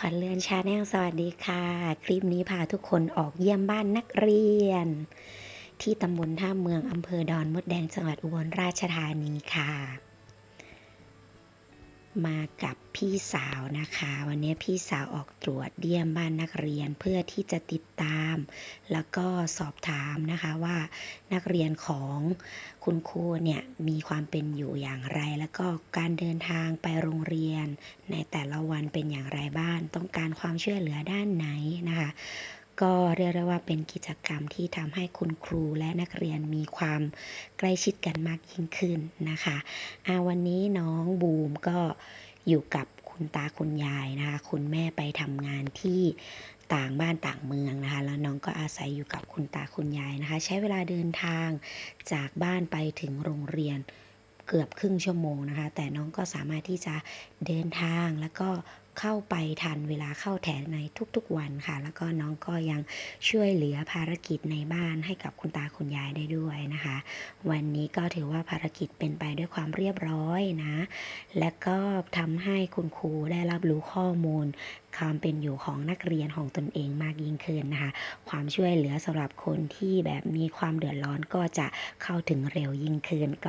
ขวัญเรือนชาแนลสวัสดีค่ะ คลิปนี้พาทุกคนออกเยี่ยมบ้านนักเรียน ที่ตำบลท่าเมืองอำเภอดอนมดแดงจังหวัดอุบลราชธานีค่ะ มากับพี่สาวนะคะ วันนี้พี่สาวออกตรวจเยี่ยมบ้านนักเรียนเพื่อที่จะติดตาม แล้วก็สอบถามนะคะว่านักเรียนของคุณครูเนี่ยมีความเป็นอยู่อย่างไร แล้วก็การเดินทางไปโรงเรียน ในแต่ละวันเป็นอย่างไรบ้างต้องการความช่วยเหลือด้านไหนนะคะ ก็เรียกได้ว่าเป็นกิจกรรมที่ทำให้คุณครูและนักเรียนมีความใกล้ชิดกันมากยิ่งขึ้นนะคะอ่าวันนี้น้องบูมก็อยู่กับคุณตาคุณยายนะคะคุณแม่ไปทำงานที่ต่างบ้านต่างเมืองนะคะ แล้วน้องก็อาศัยอยู่กับคุณตาคุณยายนะคะ ใช้เวลาเดินทางจากบ้านไปถึงโรงเรียน เกือบครึ่งชั่วโมงนะคะ แต่น้องก็สามารถที่จะเดินทางแล้วก็เข้าไปทันเวลาเข้าแถวในทุกๆวันค่ะ แล้วก็น้องก็ยังช่วยเหลือภารกิจในบ้านให้กับคุณตาคุณยายได้ด้วยนะคะ วันนี้ก็ถือว่าภารกิจเป็นไปด้วยความเรียบร้อยนะ และก็ทำให้คุณครูได้รับรู้ข้อมูลความเป็นอยู่ของนักเรียนของตนเองมากยิ่งขึ้นนะคะ ความช่วยเหลือสำหรับคนที่แบบมีความเดือดร้อนก็จะเข้าถึงเร็วยิ่งขึ้น